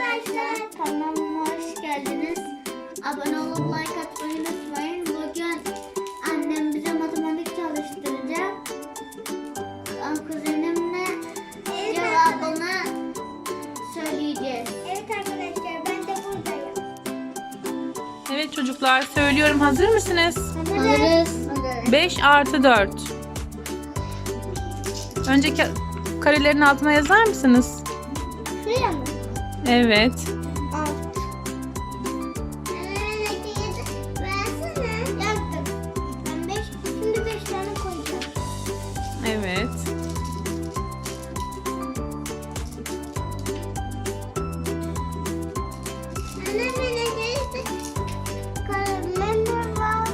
arkadaşlar. Kanalıma hoş geldiniz. Abone olup like atmayı unutmayın. Bugün annem bize matematik çalıştıracak. Kuzenimle cevabını söyleyeceğiz. Evet arkadaşlar ben de buradayım. Evet çocuklar söylüyorum hazır mısınız? Alırız. 5 artı 4. Önceki karelerin altına yazar mısınız? Şuraya mı? Evet. Alt. Versene. Yaptım. Ben beş, şimdi beş tane koyacağım. Evet. Anne bana gelirse kalemim var.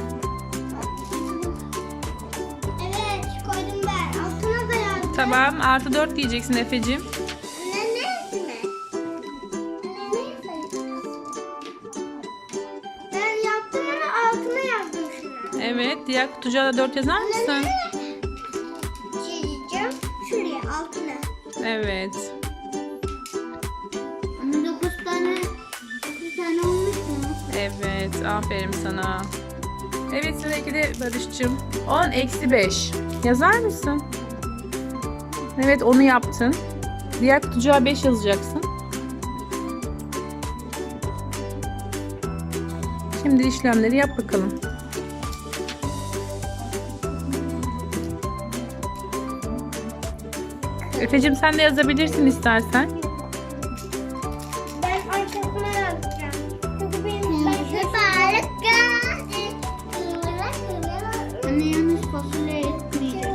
Evet koydum ben. Altına da yazdım. Tamam artı 4 diyeceksin Efe'cim. Evet diğer kutucuğa da 4 yazar mısın? Çizeceğim. Şuraya altına. Evet. Anne 9 tane 9 tane olmuş mu? Evet aferin sana. Evet sıradaki de Barış'cığım. 10 eksi 5. Yazar mısın? Evet onu yaptın. Diğer kutucuğa 5 yazacaksın. Şimdi işlemleri yap bakalım. Efe'cim sen de yazabilirsin istersen. Ben arkasına yazacağım. Çünkü benim ben şöyle Anne yanlış fasulye etmeyecek.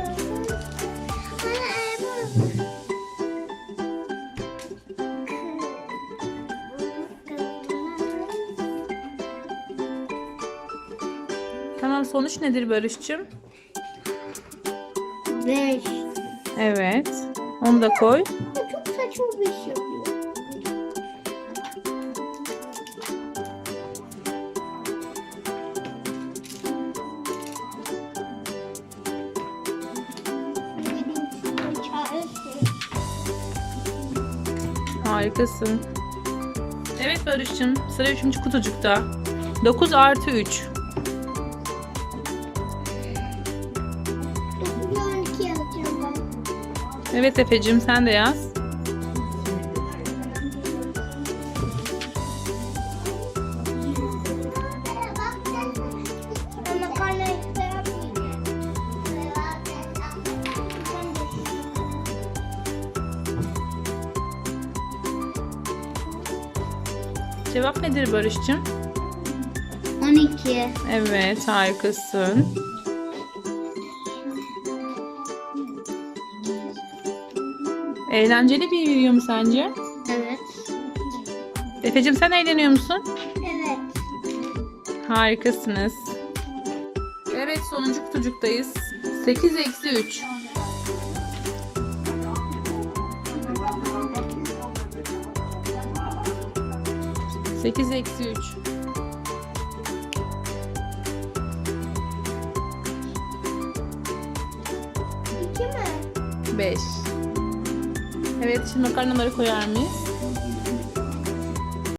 Tamam sonuç nedir Barış'cığım? 5. Evet. Onu da koy. Çok saçma bir iş yapıyor. Harikasın. Evet Barış'cığım sıra 3. kutucukta. 9 artı 3. Evet Efe'cim sen de yaz. Cevap nedir Barış'cığım? 12. Evet harikasın. Eğlenceli bir video mu sence? Evet. Efe'cim sen eğleniyor musun? Evet. Harikasınız. Evet sonuncu kutucuktayız. 8 eksi 3. Sekiz eksi üç. İki mi? Beş. Evet şimdi makarnaları koyar mıyız?